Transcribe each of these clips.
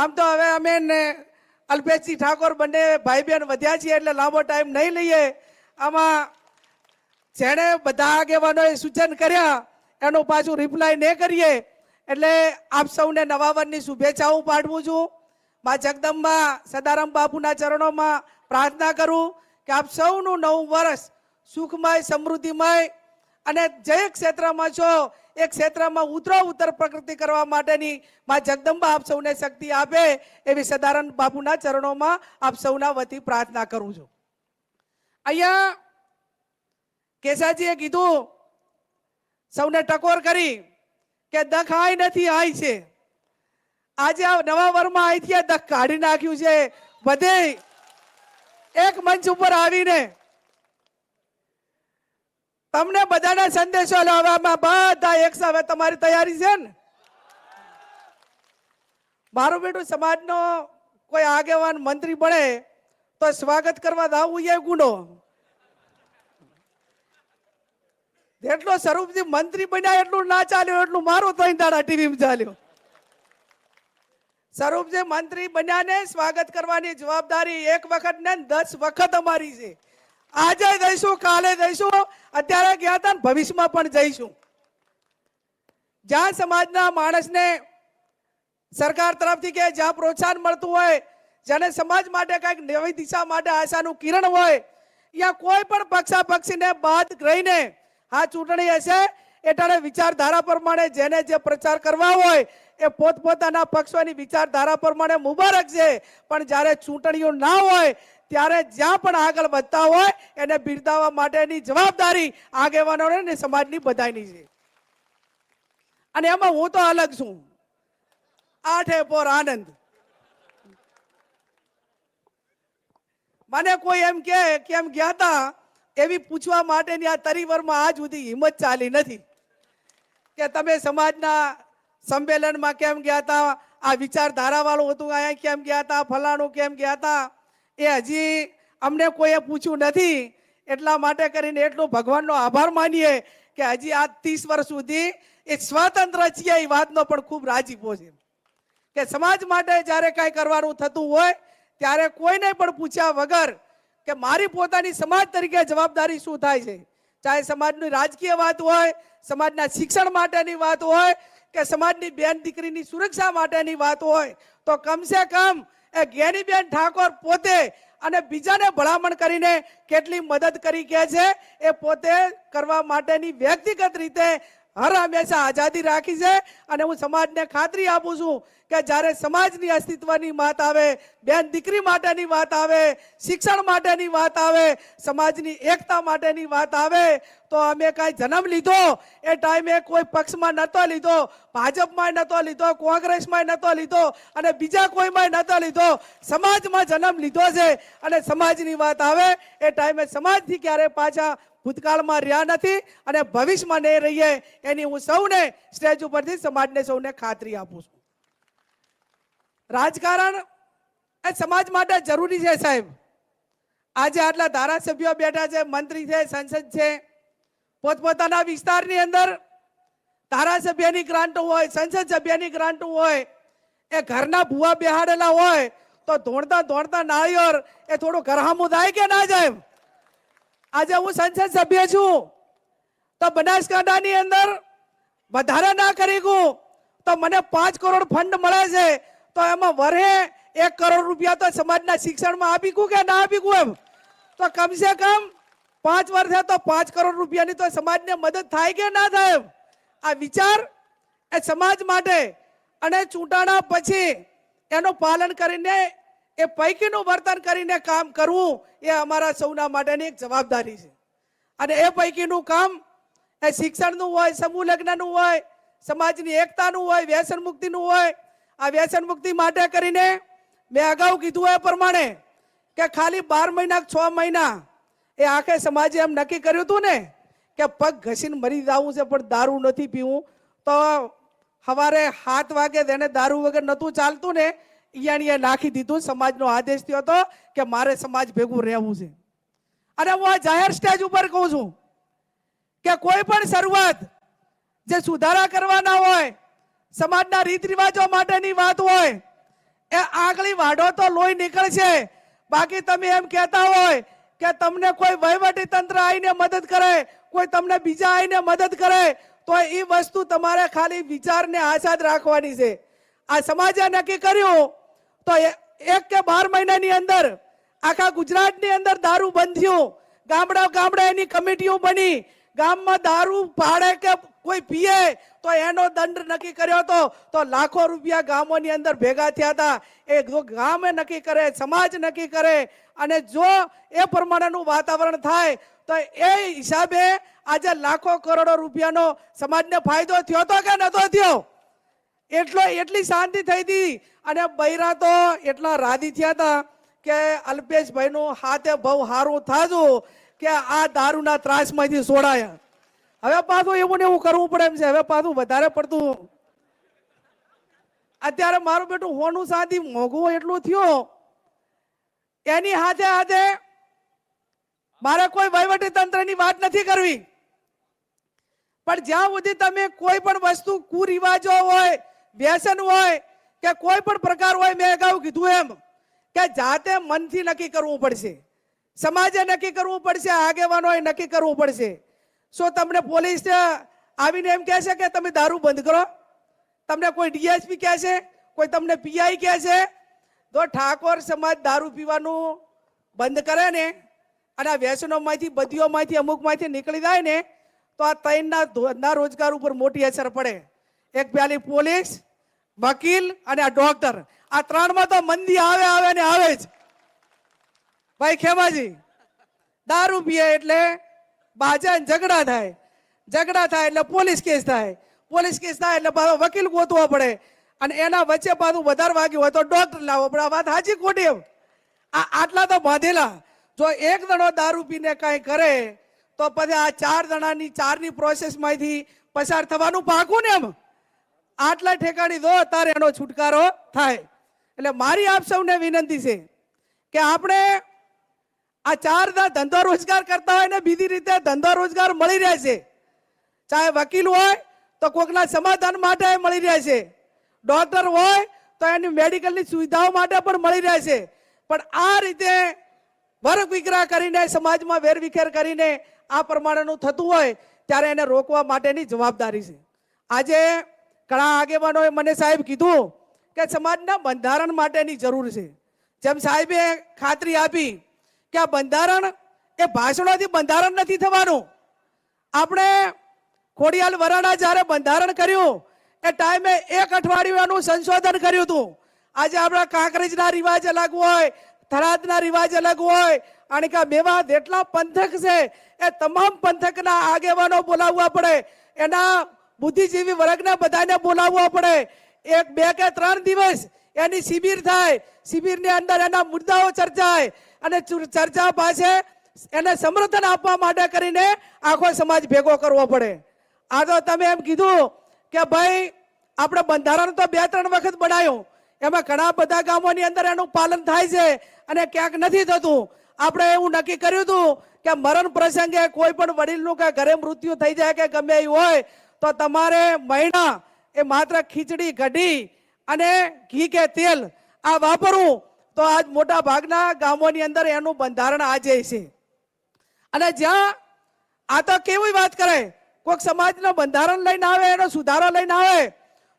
આમ તો હવે અમે ને અલ્પેશજી ઠાકોર બંને ભાઈ બહેન વધ્યા છીએ એટલે લાંબો ટાઈમ નહીં લઈએ. આમાં જેણે બધા આગેવાનોએ સૂચન કર્યા, એનું પાછું રિપ્લાય ન કરીએ. એટલે આપ સૌને નવા વર્ષની શુભેચ્છાઓ પાઠવું છું. મા જગદંબા સદારામ બાપુના ચરણોમાં પ્રાર્થના કરું કે આપ સૌનું નવું વર્ષ સુખમય, સમૃદ્ધિમય અને જે ક્ષેત્રમાં છો. એ ક્ષેત્રમાં ઉતરો ઉત્તર પ્રકૃતિ કરવા માટેની મા જગદંબા આપ સૌને શક્તિ આપે એવી સદારણ બાપુના ચરણોમાં આપ સૌના વતી પ્રાર્થના કરું છું. અહીંયા કેસાજીએ કીધું, સૌને ટકોર કરી કે દખ આય નથી, આય છે. આજે આ નવા વરમાં અહીંથી આ દખ કાઢી નાખ્યું છે. બધે એક મંચ ઉપર આવીને તમને બધાને સંદેશો લાવવામાં બધા એક સાથે તમારી તૈયારી છે ને? મારું બેટું સમાજનો કોઈ આગેવાન મંત્રી બને તો સ્વાગત કરવા દાવું એ ગુનો. જેટલો સ્વરૂપજી મંત્રી બન્યા એટલું ના ચાલ્યું, એટલું મારું ત્રણ દાડા ટીવીમાં ચાલ્યું. સ્વરૂપજી મંત્રી બન્યા ને સ્વાગત કરવાની જવાબદારી એક વખત ને દસ વખત અમારી છે. આજે જઈશું, કાલે જઈશું. અત્યારે ગયા હતા ભવિષ્યમાં પણ જઈશું. જ્યાં સમાજના માણસને સરકાર તરફથી કે જ્યાં પ્રોત્સાહન મળતું હોય, જેને સમાજ માટે કંઈક નવી દિશા માટે આશાનું કિરણ હોય ત્યાં કોઈ પણ પક્ષા પક્ષીને બાદ રહીને આ ચૂંટણી હશે એટલે વિચારધારા પ્રમાણે જેને જે પ્રચાર કરવા હોય, એ પોતપોતાના પક્ષોની વિચારધારા પ્રમાણે મુબારક છે. પણ જ્યારે ચૂંટણીઓ ના હોય ત્યારે જ્યાં પણ આગળ વધતા હોય, એને બિરદાવવા માટેની જવાબદારી આગેવાનોને સમાજની બધાની છે. અને એમાં હું તો અલગ છું. આઠે પોર આનંદ. મને કોઈ એમ કે કેમ ગયા હતા એવી પૂછવા માટેની આ તરીવરમાં આજ સુધી હિંમત ચાલી નથી. કે તમે સમાજના સંમેલનમાં કેમ ગયા તા, આ વિચારધારાવાળું હતું, અહીંયા કેમ ગયા હતા ફલાણું કેમ ગયા તા? એ હજી અમને કોઈએ પૂછ્યું નથી. એટલા માટે કરીને એટલો ભગવાનનો આભાર માનીએ કે હજી આ ત્રીસ વર્ષ સુધી એ સ્વતંત્ર છીએ એ વાતનો પણ ખૂબ રાજીપો છે. કે સમાજ માટે જ્યારે કાંઈ કરવાનું થતું હોય, ત્યારે કોઈને પણ પૂછ્યા વગર કે મારી પોતાની સમાજ તરીકે જવાબદારી શું થાય છે? ચાહે સમાજની રાજકીય વાત હોય, સમાજના શિક્ષણ માટેની વાત હોય, કે સમાજની બેન દીકરીની સુરક્ષા માટેની વાત હોય, તો કમસે કમ એ જ્ઞાનીબેન ઠાકોર પોતે અને બીજાને ભલામણ કરીને કેટલી મદદ કરી કે છે એ પોતે કરવા માટેની વ્યક્તિગત રીતે હર હંમેશા આઝાદી રાખી છે અને હું સમાજને ખાતરી આપું છું કે જ્યારે સમાજની અસ્તિત્વની વાત આવે, બેન દીકરી માટેની વાત આવે, શિક્ષણ માટેની વાત આવે, સમાજની એકતા માટેની વાત આવે, તો અમે કાંઈ જન્મ લીધો, એ ટાઈમે કોઈ પક્ષમાં નહોતો લીધો, ભાજપમાં નહોતો લીધો, કોંગ્રેસમાં નહોતો લીધો અને બીજા કોઈમાં નહોતો લીધો. સમાજમાં જન્મ લીધો છે અને સમાજની વાત આવે, એ ટાઈમે સમાજથી ક્યારે પાછા ભૂતકાળમાં રહ્યા નથી અને ભવિષ્યમાં નહીં રહીએ એની હું સૌને સ્ટેજ ઉપરથી સમાજને સૌને ખાતરી આપું છું. રાજકારણ એ સમાજ માટે જરૂરી છે સાહેબ. આજે આટલા ધારાસભ્યો બેઠા છે, મંત્રી છે, સંસદ છે. પોતપોતાના વિસ્તારની અંદર ધારાસભ્યની ગ્રાન્ટો હોય, સંસદ સભ્યની ગ્રાન્ટો હોય, એ ઘરના ભૂવા બેહાડેલા હોય, તો ધોણતા ધોણતા નાળિયોર એ થોડું ઘરહામું થાય કે ના જાય આજે હું સંસદ સભ્ય છું. તો બનાસકાંઠાની અંદર વધારે ના કરી ગયું તો મને પાંચ કરોડ ફંડ મળે છે. તો એમાં વરે એક કરોડ રૂપિયા તો સમાજના શિક્ષણમાં આપી ગયું કે ના આપી ગયું એમ? તો કમસે કમ પાંચ વર્ષે તો પાંચ કરોડ રૂપિયાની તો સમાજને મદદ થાય કે ના થાય એમ? આ વિચાર એ સમાજ માટે. અને ચૂંટાણા પછી એનું પાલન કરીને એ પૈકીનું વર્તન કરીને કામ કરવું એ અમારા સૌના માટેની એક જવાબદારી છે. અને એ પૈકીનું કામ એ શિક્ષણનું હોય, સમૂહ લગ્નનું હોય, સમાજની એકતાનું હોય, વ્યસન મુક્તિનું હોય, આ વ્યસન મુક્તિ માટે કરીને મેં અગાઉ કીધું એ પ્રમાણે કે ખાલી બાર મહિના છ મહિના એ આખે સમાજે એમ નક્કી કર્યું હતું ને કે પગ ઘસીને મરી જવું છે, પણ દારૂ નથી પીવું. તો સવારે સાત વાગે તેને દારૂ વગર નહોતું ચાલતું ને ઈયાણીએ નાખી દીધું, સમાજનો આદેશ થયો હતો કે મારે સમાજ ભેગું રહેવું છે. અને હું આ જાહેર સ્ટેજ ઉપર કહું છું કે કોઈ પણ શરૂઆત જે સુધારા કરવાના હોય, સમાજના રીત રિવાજો માટેની વાત હોય, એ આગલી વાઢો તો લોહી નીકળશે. બાકી તમે એમ કહેતા હોય કે તમને કોઈ વહીવટી તંત્ર આવીને મદદ કરે, કોઈ તમને બીજા આવીને મદદ કરે, તો એ વસ્તુ તમારે ખાલી વિચારને આઝાદ રાખવાની છે. આ સમાજે નક્કી કર્યું તો એક કે બાર મહિનાની અંદર આખા ગુજરાતની અંદર દારૂ બંધ થયું ગામડા ગામડા એની કમિટીઓ બની. ગામમાં દારૂ પાડે કે કોઈ પીએ તો એનો દંડ નક્કી કર્યો હતો. તો લાખો રૂપિયા ગામોની અંદર ભેગા થયા હતા. એ ગામે નક્કી કરે, સમાજ નક્કી કરે અને જો એ પ્રમાણેનું વાતાવરણ થાય, તો એ હિસાબે આજે લાખો કરોડો રૂપિયાનો સમાજને ફાયદો થયો તો કે નહોતો થયો? એટલો એટલી શાંતિ થઈ હતી. અને બૈરા તો એટલા રાજી થયા હતા કે અલ્પેશભાઈનું હાથે બહુ સારું થાજું કે આ દારૂના ત્રાસમાંથી છોડાયા હવે પાછું એવું ને એવું કરવું પડે એમ છે. હવે પાછું વધારે પડતું. અત્યારે મારું બેટું હોનું શાંતિ મોંઘું એટલું થયું. એની હાથે હાથે મારે કોઈ વહીવટી તંત્રની વાત નથી કરવી. પણ જ્યાં સુધી તમે કોઈ પણ વસ્તુ કુરિવાજો હોય વ્યસન હોય કે કોઈ પણ પ્રકાર હોય, મેં અગાઉ કીધું એમ કે જાતે મનથી નક્કી કરવું પડશે. સમાજે નક્કી કરવું પડશે, આગેવાનોએ નક્કી કરવું પડશે. શું તમને પોલીસ આવીને એમ કહે છે કે તમે દારૂ બંધ કરો. તમને કોઈ ડીએસપી કહે છે કોઈ તમને પીઆઈ કહે છે તો ઠાકોર સમાજ દારૂ પીવાનું બંધ કરે ને અને આ વ્યસનોમાંથી, બધીઓમાંથી, અમુકમાંથી નીકળી જાય ને, તો આ ધંધા રોજગાર ઉપર મોટી અસર પડે. એક પેલી પોલીસ, વકીલ અને આ ડોક્ટર આ ત્રણમાં તો મંદી આવે આવે ને આવે જ. ભાઈ ખેમાજી, દારૂ પીએ એટલે બાજા ને ઝઘડા થાય. ઝઘડા થાય એટલે પોલીસ કેસ થાય. પોલીસ કેસ થાય એટલે પાછો વકીલ ગોતવો પડે. અને એના વચ્ચે પાછું વધારે વાગ્યું હોય તો ડોક્ટર લાવો. પણ આ વાત સાચી ખોટી એમ. આ આટલા તો બાંધેલા. જો એક જણો દારૂ પીને કાંઈ કરે, તો પછી આ ચાર જણાની, ચારની પ્રોસેસમાંથી પસાર થવાનું પાકું ને એમ. આટલા ઠેકાણી દો, તારે એનો છુટકારો થાય. એટલે મારી આપ સૌને વિનંતી છે કે આપણે આ ચારના ધંધો રોજગાર કરતા હોય ને બીજી રીતે ધંધો રોજગાર મળી રહે છે. ચાહે વકીલ હોય, તો કોકના સમાધાન માટે મળી રહે છે. ડોક્ટર હોય, તો એની મેડિકલની સુવિધાઓ માટે પણ મળી રહે છે. પણ આ રીતે વર્ગ વિગ્રહ કરીને, સમાજમાં વેરવિખેર કરીને આ પ્રમાણેનું થતું હોય, ત્યારે એને રોકવા માટેની જવાબદારી છે. આજે ઘણા આગેવાનોએ મને સાહેબ કીધું કે સમાજના બંધારણ માટેની જરૂર છે. જેમ સાહેબે ખાતરી આપી કે આ બંધારણ એ ભાષણોથી બંધારણ નથી થવાનું. આપણે ખોડિયાલ વરાણા જ્યારે બંધારણ કર્યું, એ ટાઈમે એક અઠવાડિયું એનું સંશોધન કર્યું હતું. આજે આપણા કાંકરેજના રિવાજ અલગ હોય, થરાદના રિવાજ અલગ હોય અને કે મેવા જેટલા પંથક છે, એ તમામ પંથકના આગેવાનો બોલાવવા પડે. એના બુદ્ધિજીવી વર્ગને બધાને બોલાવવા પડે. એક, બે કે ત્રણ દિવસ એની શિબિર થાય. શિબિરની અંદર એના મુદ્દાઓ ચર્ચાય અને ચર્ચા પાસે એને સમર્થન આપવા માટે કરીને આખો સમાજ ભેગો કરવો પડે. આ તો તમે એમ કીધું કે ભાઈ, આપણે બંધારણ તો બે, ત્રણ વખત બનાવ્યું એમાં ઘણા બધા ગામોની અંદર એનું પાલન થાય છે અને ક્યાંક નથી થતું. આપણે એવું નક્કી કર્યું હતું કે મરણ પ્રસંગે કોઈ પણ વડીલનું કે ઘરે મૃત્યુ થઈ જાય કે ગમે એવું હોય તો તમારે મહિના એ માત્ર ખીચડી કઢી અને ઘી કે તેલ આ વાપરવું તો આજ મોટા ભાગના ગામોની અંદર એનું બંધારણ આજે છે. અને જ્યાં આ તો કેવી વાત કરે કોઈક સમાજનો બંધારણ લઈને આવે, એનો સુધારો લઈને આવે,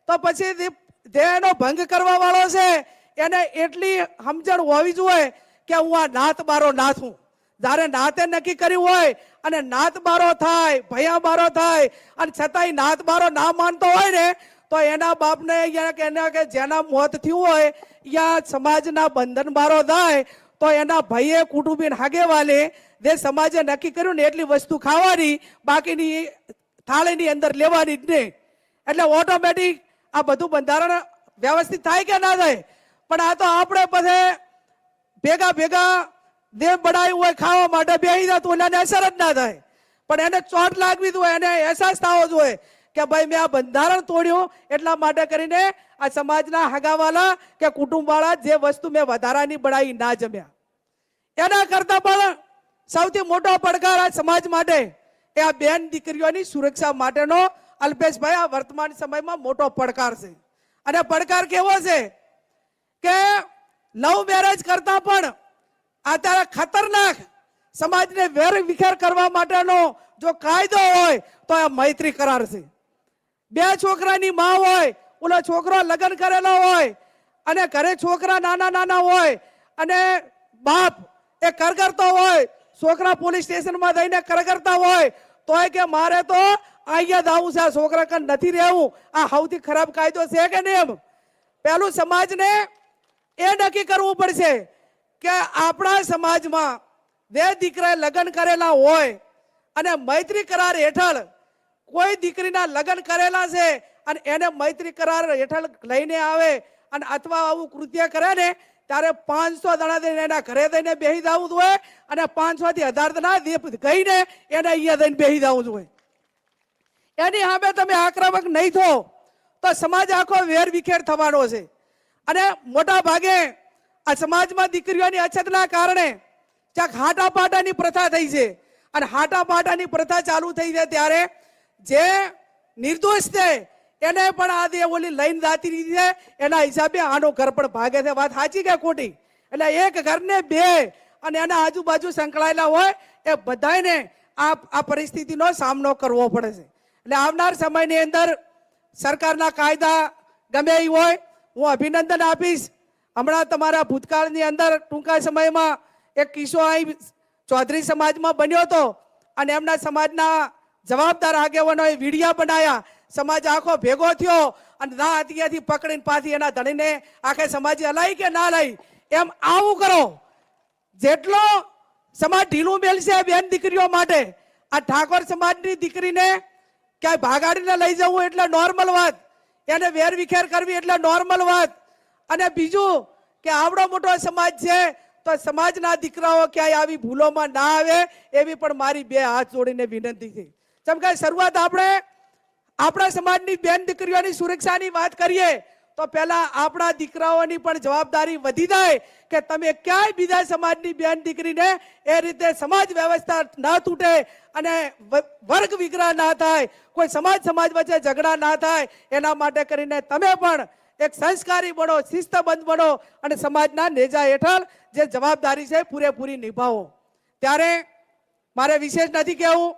તો પછી જે- એનો ભંગ કરવા વાળો છે, એને એટલી સમજણ હોવી જોઈએ કે હું આ નાત બારો નાથું જ્યારે નાતે નક્કી કર્યું હોય અને નાત બારો થાય ભયા બારો થાય, અને છતાંય નાત બારો ના માનતો હોય ને, તો એના બાપને કે એના કે જેના મોત થયું હોય, યા સમાજના બંધન બારો થાય, તો એના ભાઈએ કુટુંબીન હાગેવાલે, જે સમાજે નક્કી કર્યું ને એટલી વસ્તુ ખાવાની, બાકીની થાળીની અંદર લેવાની જ નહીં. એટલે ઓટોમેટિક આ બધું બંધારણ વ્યવસ્થિત થાય કે ના થાય? પણ આ તો આપણે પછી ભેગા ભેગા દેવ બડાયું હોય, ખાવા માટે બેસી જતું એને અસર જ ના થાય. પણ એને ચોટ લાગવી જોઈએ એને અહેસાસ થવો જોઈએ કે ભાઈ, મેં આ બંધારણ તોડ્યું, એટલા માટે કરીને આ સમાજના હગાવાલા કે કુટુંબવાળા જે વસ્તુ મેં વધારાની બળાઈ ના જમ્યા. એના કરતા પણ સૌથી મોટો પડકાર આ સમાજ માટે એ આ બેન દીકરીઓની સુરક્ષા માટેનો અલ્પેશભાઈ આ વર્તમાન સમયમાં મોટો પડકાર છે. અને પડકાર કેવો છે કે લવ મેરેજ કરતા પણ અત્યારે ખતરનાક સમાજને વેર વિખેર કરવા માટેનો જો કાયદો હોય તો આ મૈત્રી કરાર છે. બે છોકરાની માં હોય, ઓલો છોકરો લગ્ન કરેલો હોય, અને ઘરે છોકરા નાના નાના હોય, અને બાપ એ કરગરતો હોય, છોકરા પોલીસ સ્ટેશનમાં જઈને કરગરતા હોય, તોય કે મારે તો અહીંયા દાવું છે, આ છોકરા કન નથી રહેવું. આ સૌથી ખરાબ કાયદો છે કે નહીં એમ? પેલું સમાજને એ નક્કી કરવું પડશે કે આપણા સમાજમાં બે દીકરાએ લગ્ન કરેલા હોય અને મૈત્રી કરાર હેઠળ કોઈ દીકરીના લગ્ન કરેલા છે અને એને મૈત્રી કરાર હેઠળ લઈને આવે અને અથવા આવું કૃત્ય કરે ને, ત્યારે પાંચસો દણા દઈને એના ઘરે દઈને બેસી જવું જોઈએ અને પાંચસો થી હજાર દણા ગઈને એને અહીંયા દઈને બેસી જવું જોઈએ એની સામે તમે આક્રમક નહીં થો તો સમાજ આખો વેર વિખેર થવાનો છે. અને મોટા ભાગે આ સમાજમાં દીકરીઓની અછતના કારણે ક્યાંક હાટાપાટાની પ્રથા થઈ છે. અને હાટાપાટાની પ્રથા ચાલુ થઈ છે ત્યારે જે નિર્દોષ છે, એને પણ આ દે ઓલી લઈને જાતી રહી છે. એના હિસાબે આનો ઘર પણ ભાગે છે. વાત સાચી કે ખોટી? એટલે એક ઘરને બે અને એના આજુબાજુ સંકળાયેલા હોય એ બધાને આ આ પરિસ્થિતિનો સામનો કરવો પડે છે. એટલે આવનાર સમયની અંદર સરકારના કાયદા ગમે એ હોય, હું અભિનંદન આપીશ. હમણાં તમારા ભૂતકાળની અંદર ટૂંકા સમયમાં એક કિસ્સો અહીં ચૌધરી સમાજમાં બન્યો હતો અને એમના સમાજના જવાબદાર આગેવાનોએ વિડીયા બનાવ્યા સમાજ આખો ભેગો થયો અને ના હથિયાથી પકડીને પાછી એના ધણીને આખે સમાજે હલાઈ કે ના લઈ એમ આવું કરો. જેટલો સમાજ ઢીલું મેલશે બેન દીકરીઓ માટે, આ ઠાકોર સમાજની દીકરીને ક્યાંય ભાગાડીને લઈ જવું એટલે નોર્મલ વાત. એને વેર વિખેર કરવી એટલે નોર્મલ વાત. અને બીજું કે આવડો મોટો સમાજ છે, તો સમાજના દીકરાઓ ક્યાંય આવી ભૂલોમાં ના આવે, એવી પણ મારી બે હાથ જોડીને વિનંતી છે. જેમ કે શરૂઆત આપણે આપણા સમાજની બેન દીકરીઓની સુરક્ષાની વાત કરીએ, તો પહેલા આપણા દીકરાઓની પણ જવાબદારી વધી જાય કે તમે ક્યાંય બીજા સમાજની બેન દીકરીને એ રીતે સમાજ વ્યવસ્થા ના તૂટે અને વર્ગ વિગ્રહ ના થાય, કોઈ સમાજ સમાજ વચ્ચે ઝઘડા ના થાય, એના માટે કરીને તમે પણ એક સંસ્કારી બનો શિસ્તબંધ બનો અને સમાજના નેજા હેઠળ જે જવાબદારી છે પૂરેપૂરી નિભાવો. ત્યારે મારે વિશેષ નથી કહેવું,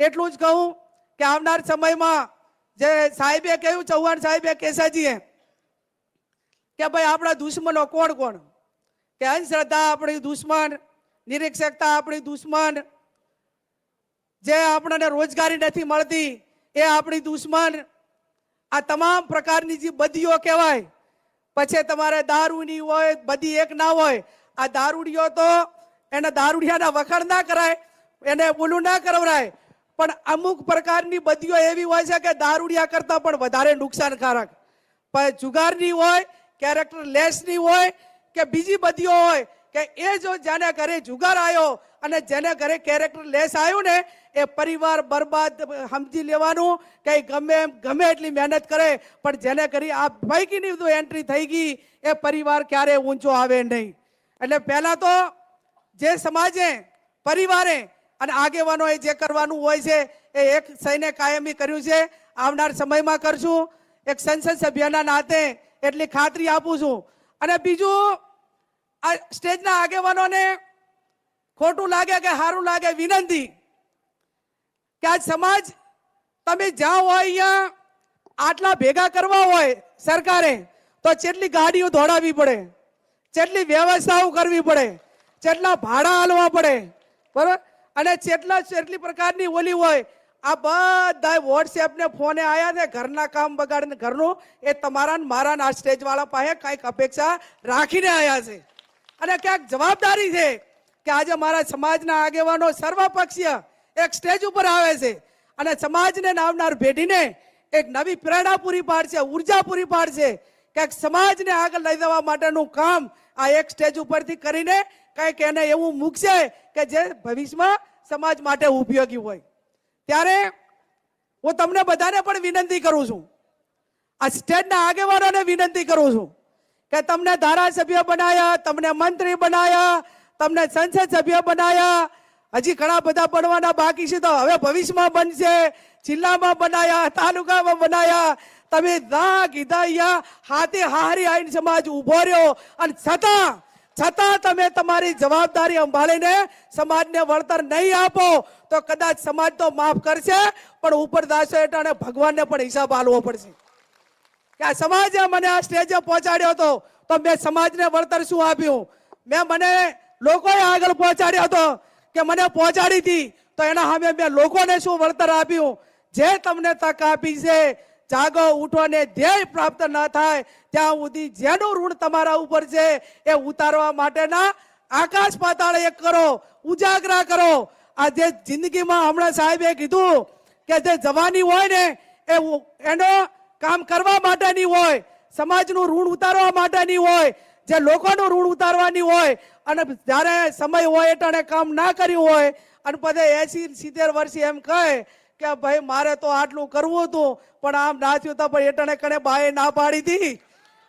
એટલું જ કહું કે આવનાર સમયમાં જે સાહેબે કહ્યું, ચૌહાણ સાહેબે, કેસાજીએ, કે ભાઈ આપણા દુશ્મનો કોણ કોણ? કે અંધશ્રદ્ધા આપણી દુશ્મન, નિરીક્ષકતા આપણી દુશ્મન, જે આપણને રોજગારી નથી મળતી એ આપણી દુશ્મન આ તમામ પ્રકારની જે બદીઓ કહેવાય, પછી તમારે દારૂની હોય બધી એક ના હોય, આ દારૂડિયો તો એને દારૂડિયાના વખાણ ના કરાય, એને બોલું ના કરવરાય, પણ અમુક પ્રકારની બદીઓ એવી હોય છે કે દારૂડિયા કરતા પણ વધારે નુકસાનકારક. પણ જુગારની હોય કેરેક્ટર લેસની હોય, કે બીજી બધીઓ હોય, કે એ જો જેને ઘરે જુગાર આવ્યો અને જેને ઘરે કેરેક્ટર લેસ આવ્યું ને એ પરિવાર બરબાદ સમજી લેવાનું. કે ગમે એમ ગમે એટલી મહેનત કરે, પણ જેને કરી આ પૈકીની બધું એન્ટ્રી થઈ ગઈ. એ પરિવાર ક્યારે ઊંચો આવે નહીં. એટલે પહેલાં તો જે સમાજે, પરિવારે અને આગેવાનોએ જે કરવાનું હોય છે, એ એક સહીને કાયમી કર્યું છે. આવનાર સમયમાં કરશું. એક સંસદ સભ્યના નાતે એટલી ખાતરી આપું છું. અને બીજું, આ સ્ટેજના આગેવાનોને ખોટું લાગે કે સારું લાગે વિનંતી. કે આ સમાજ તમે જ્યાં હોય અહીંયા આટલા ભેગા કરવા હોય સરકારે, તો કેટલી ગાડીઓ દોડાવવી પડે કેટલી વ્યવસ્થાઓ કરવી પડે કેટલા ભાડા હાલવા પડે, બરોબર? અને કેટલા કેટલી પ્રકારની ઓલી હોય, આ બધા વોટ્સએપ ને ફોને આયા છે ઘરના કામ બગાડીને ઘરનું, એ તમારા મારા આ સ્ટેજ વાળા પાસે કંઈક અપેક્ષા રાખીને આયા છે. અને ક્યાંક જવાબદારી છે કે આજે મારા સમાજના આગેવાનો સર્વપક્ષીય એક સ્ટેજ ઉપર આવે છે. અને સમાજને નામનાર ભેટીને એક નવી પ્રેરણા પૂરી પાડશે ઊર્જા પૂરી પાડશે કે સમાજને આગળ લઈ જવા માટેનું કામ આ એક સ્ટેજ ઉપરથી કરીને કંઈક એને એવું મૂકશે કે જે ભવિષ્યમાં સમાજ માટે ઉપયોગી હોય. ત્યારે હું તમને બધાને પણ વિનંતી કરું છું. આ સ્ટેટના આગેવાનોને વિનંતી કરું છું કે તમને ધારાસભ્ય બનાયા, તમને મંત્રી બનાયા, તમને સંસદ સભ્ય બનાયા હજી ઘણા બધા બનવાના બાકી છે તો હવે ભવિષ્યમાં બનશે. જિલ્લામાં બનાયા, તાલુકામાં બનાયા. તમે ના કીધા અહીંયા હાથે હારી આવીને સમાજ ઊભો રહ્યો. અને છતાં છતાં તમે તમારી જવાબદારી સંભાળીને સમાજને વળતર નહીં આપો, તો કદાચ સમાજ તો માફ કરશે, પણ ઉપર દાસો હેઠળ ભગવાનને પણ હિસાબ આલવો પડશે. કે આ સમાજે મને આ સ્ટેજે પહોંચાડ્યો હતો, તો મેં સમાજને વળતર શું આપ્યું? મેં મને લોકોએ આગળ પહોંચાડ્યો હતો. કે મને પહોંચાડી હતી તો એના સામે મેં લોકોને શું વળતર આપ્યું? જે તમને તક આપી છે, જાગો, ઉઠો ધ્યેય પ્રાપ્ત ન થાય, ત્યાં સુધી જેનું ઋણ તમારા ઉપર છે, એ ઉતારવા માટેના આકાશ પાતાળ એક કરો, ઉજાગરા કરો. આ જે જિંદગીમાં હમણાં સાહેબે કીધું કે જે જવાની હોય ને, એ એનો કામ કરવા માટેની હોય, સમાજનું ઋણ ઉતારવા માટેની હોય, જે લોકોનું ઋણ ઉતારવાની હોય અને જ્યારે સમય હોય એટલે કામ ના કર્યું હોય, અને પછી એસી સિત્તેર વર્ષે એમ કહે કે ભાઈ, મારે તો આટલું કરવું હતું, પણ આમ ના થયું તો પણ એટાણે કણે બાએ ના પાડી હતી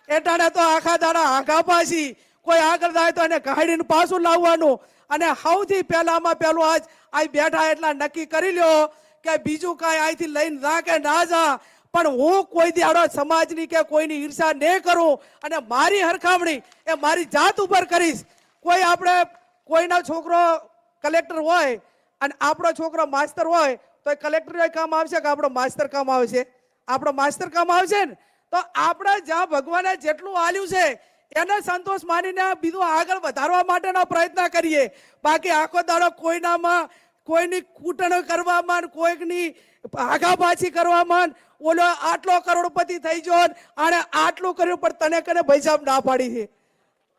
એટાણે તો આખા દાડા આઘા પાછી, કોઈ આગળ જાય તો એને કાઢીને પાછું લાવવાનું. અને સૌથી પહેલામાં પહેલું આજ આ બેઠા એટલા નક્કી કરી લ્યો કે બીજું કાંઈ અહીંથી લઈને ના કે ના જા, પણ હું કોઈ દાડો સમાજની કે કોઈની ઈર્ષા નહીં કરું, અને મારી હરખામણી એ મારી જાત ઉપર કરીશ. કોઈ આપણે કોઈનો છોકરો કલેક્ટર હોય અને આપણો છોકરો માસ્તર હોય, તો એ કલેક્ટર કામ આવશે કે આપણો માસ્તર કામ આવશે? આપણો માસ્તર કામ આવશે ને? તો આપણે જ્યાં ભગવાને જેટલું આલ્યું છે, એને સંતોષ માનીને બીજું આગળ વધારવા માટેના પ્રયત્ન કરીએ. બાકી આખો દાડો કોઈનામાં કોઈની કૂટણ કરવામાં કોઈકની આઘાપાછી કરવામાં ને ઓલો આટલો કરોડપતિ થઈ ગયો આણે આટલું કર્યું પણ તને કને પૈસા ના પાડી છે?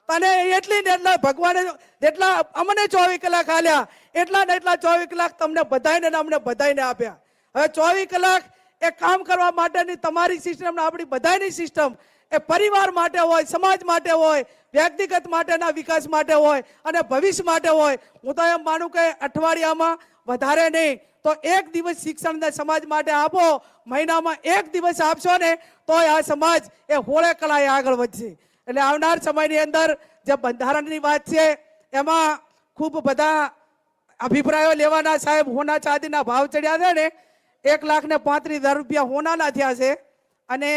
તને એટલી ને એટલા ભગવાને જેટલા અમને ચોવીસ કલાક આલ્યા, એટલા ને એટલા ચોવીસ કલાક તમને બધાને અમને બધાને આપ્યા. હવે ચોવીસ કલાક એ કામ કરવા માટેની તમારી સિસ્ટમ આપણી બધાની સિસ્ટમ એ પરિવાર માટે હોય, સમાજ માટે હોય, વ્યક્તિગત માટેના વિકાસ માટે હોય અને ભવિષ્ય માટે હોય. હું તો એમ માનું કે અઠવાડિયામાં વધારે નહીં, તો એક દિવસ શિક્ષણને સમાજ માટે આપો, મહિનામાં એક દિવસ આપશો ને, તોય આ સમાજ એ હોળે કલાએ આગળ વધશે. એટલે આવનાર સમયની અંદર જે બંધારણની વાત છે, એમાં ખૂબ બધા અભિપ્રાયો લેવાના સાહેબ. હોના ચાંદીના ભાવ ચડ્યા છે ને, એક લાખ ને પાંત્રીસ હજાર રૂપિયા હોનાના થયા છે અને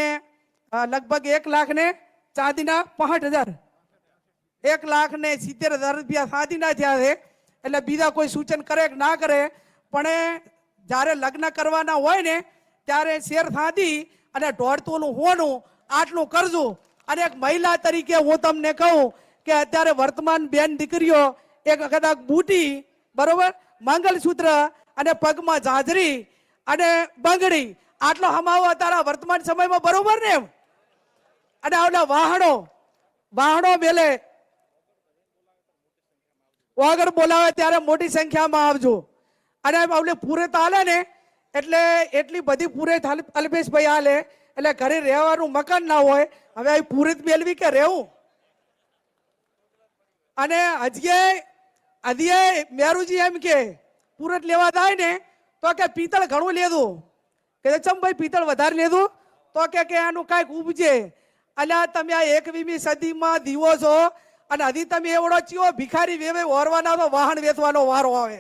લગભગ એક લાખ ને ચાંદીના પાંઠ હજાર. એક લાખ ને સિત્તેર હજાર રૂપિયા ચાંદીના થયા છે. એટલે બીજા કોઈ સૂચન કરે કે ના કરે, પણ જ્યારે લગ્ન કરવાના હોય ને, ત્યારે શેર સાંધી અને દોઢ તોલું હોનું આટલું કરજો. અને એક મહિલા તરીકે હું તમને કહું કે અત્યારે વર્તમાન બેન દીકરીઓ એક કદાચ બુટી, બરોબર? મંગલસૂત્ર અને પગમાં જાજરી અને બંગડી. આટલો હમાવો અત્યારે વર્તમાન સમયમાં બરોબર ને એમ? અને આવના વાહણો વાહણો મેલે. વગર બોલાવે ત્યારે મોટી સંખ્યામાં આવજો. અને આપણે પૂરે તો હાલે ને? એટલે એટલી બધી પૂરે અલ્પેશભાઈ હાલે. એટલે ઘરે રહેવાનું મકાન ના હોય, હવે આ પૂરે મેળવી કે રહેવું? અને હજીએ હજીએ મેરુજી એમ કે, પૂરત લેવા થાય ને, તો કે પિત્તળ ઘણું લેધું. કે ચમ ભાઈ પિત્તળ વધારે લીધું? તો કે કે આનું કાંઈક ઉપજે. અલ્યા તમે આ એકવીમી સદીમાં દીવો છો, અને હજી તમે એવડો ચીઓ ભિખારી વેવે ઓરવાના તો વાહન વેચવાનો વારો આવે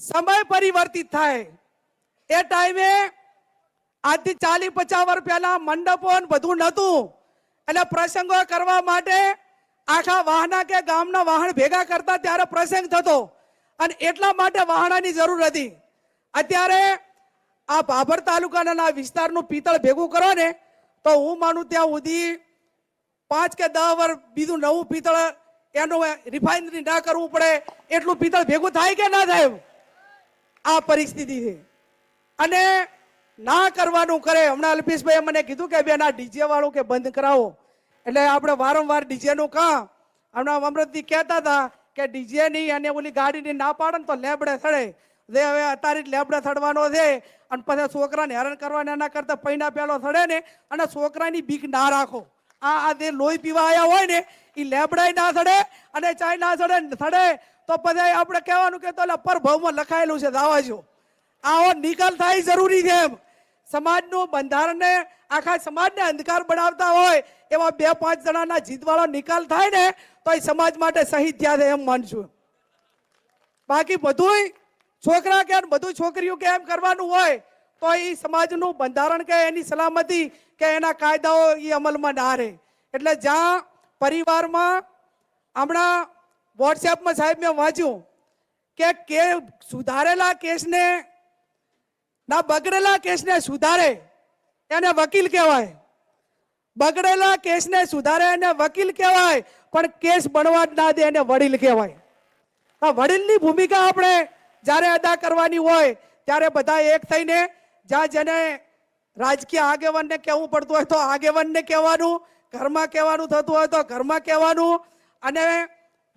સમય પરિવર્તિત થાય. એ ટાઈમે આજથી ચાલી પચાસ વર્ષ પહેલા મંડપો બધું નહોતું. એટલે પ્રસંગો કરવા માટે આખા વાહના કે ગામના વાહન ભેગા કરતા ત્યારે પ્રસંગ થતો. અને એટલા માટે વાહણાની જરૂર હતી. અત્યારે આ ભાભર તાલુકાના વિસ્તારનું પિત્તળ ભેગું કરો ને, તો હું માનું ત્યાં સુધી પાંચ કે દસ વર્ષ બીજું નવું પિત્તળ એનું રિફાઇનરી ના કરવું પડે. એટલું પિત્તળ ભેગું થાય કે ના થાય? આ પરિસ્થિતિ છે. અને ના કરવાનું કરે. હમણાં અલ્પેશભાઈએ મને કીધું કે બેન આ ડીજે વાળું કે બંધ કરાવો. એટલે આપણે વારંવાર ડીજે નું કામ. હમણાં અમૃતજી કહેતા હતા કે ડીજે ની અને ઓલી ગાડીની ના પાડે ને તો લેબડે થડે જે હવે અત્યારે જ લેબડે થડવાનો છે. અને પછી છોકરાને હેરાન કરવાના એના કરતા પૈના પેલો થડે ને અને છોકરાની બીક ના રાખો. આ આ જે લોહી પીવા આવ્યા હોય ને એ લેબડાય ના થડે અને ચાય ના થડે થડે તો પછી આપણે કહેવાનું કે તો પર ભાવમાં લખાયેલું છે દાવાજો આવો નિકાલ થાય જરૂરી છે સમાજનું બંધારણને, આખા સમાજને અંધકાર બનાવતા હોય, એવા બે પાંચ જણાના જીતવાળો નિકાલ થાય ને, તો એ સમાજ માટે શહીદ થયા એમ માનશું. બાકી બધુંય છોકરા કે બધું છોકરીઓ કે એમ કરવાનું હોય, તો એ સમાજનું બંધારણ કે એની સલામતી કે એના કાયદાઓ એ અમલમાં ના રહે. એટલે જ્યાં પરિવારમાં હમણાં વોટ્સએપમાં સાહેબ મેં વાંચ્યું કે સુધારેલા કેસને ના, બગડેલા કેસને સુધારે એને વકીલ કહેવાય. બગડેલા કેસને સુધારે એને વકીલ કહેવાય, પણ કેસ બનવા જ ના દે એને વડીલ કહેવાય. આ વડીલની ભૂમિકા આપણે જ્યારે અદા કરવાની હોય, ત્યારે બધા એક થઈને જ્યાં જેને રાજકીય આગેવાનને કહેવું પડતું હોય તો આગેવાનને કહેવાનું, ઘરમાં કહેવાનું થતું હોય તો ઘરમાં કહેવાનું. અને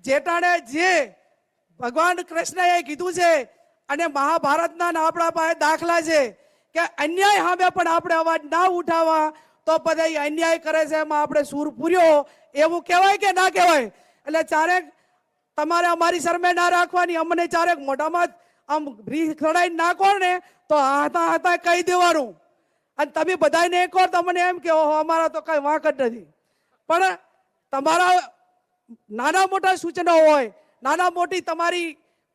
જેટાણે જે ભગવાન કૃષ્ણએ કીધું છે અને મહાભારતના આપણા પાસે દાખલા છે કે અન્યાય સામે પણ આપણે અવાજ ના ઉઠાવવા, તો બધા અન્યાય કરે છે એમાં આપણે સૂર પૂર્યો. એવું કહેવાય કે ના કહેવાય? એટલે ચારેક તમારે અમારી શરમે ના રાખવાની, અમને ચારેક મોઢામાં આમ રીહ ખડાઈ નાખો ને, તો હાથા હાથા કહી દેવાનું. અને તમે બધાને એક વાર તમને એમ કે ઓહો, અમારા તો કઈ વાંક જ નથી. પણ તમારા નાના મોટા સૂચનો હોય, નાના મોટી તમારી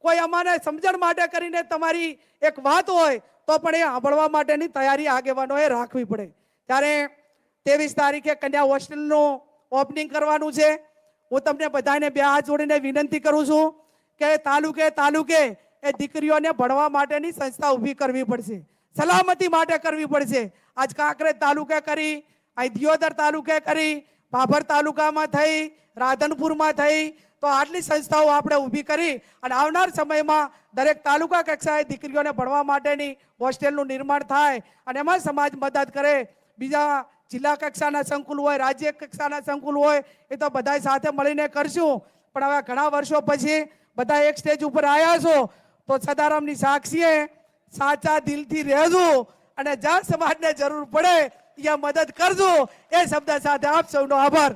કોઈ અમારે સમજણ માટે કરીને તમારી એક વાત હોય, તો પણ એ સાંભળવા માટેની તૈયારી આગેવાનોએ રાખવી પડે. ત્યારે ત્રેવીસ તારીખે કન્યા હોસ્ટેલનું ઓપનિંગ કરવાનું છે. હું તમને બધાને બે હાથ જોડીને વિનંતી કરું છું કે તાલુકે તાલુકે એ દીકરીઓને ભણવા માટેની સંસ્થા ઊભી કરવી પડશે. સલામતી માટે કરવી પડશે. આજ કાંકરેજ તાલુકે કરી, અહીં દિયોદર તાલુકે કરી, ભાભર તાલુકામાં થઈ, રાધનપુરમાં થઈ તો આટલી સંસ્થાઓ આપણે ઊભી કરી અને આવનાર સમયમાં દરેક તાલુકા કક્ષાએ દીકરીઓને ભણવા માટેની હોસ્ટેલનું નિર્માણ થાય અને એમાં સમાજ મદદ કરે. બીજા જિલ્લા કક્ષાના સંકુલ હોય, રાજ્ય કક્ષાના સંકુલ હોય, એ તો બધા સાથે મળીને કરશું. પણ હવે ઘણા વર્ષો પછી બધા એક સ્ટેજ ઉપર આવ્યા છો, તો સદારામની સાક્ષીએ સાચા દિલથી રહેજો અને જ્યાં સમાજને જરૂર પડે ત્યાં મદદ કરજો. એ શબ્દ સાથે આપ સૌનો આભાર.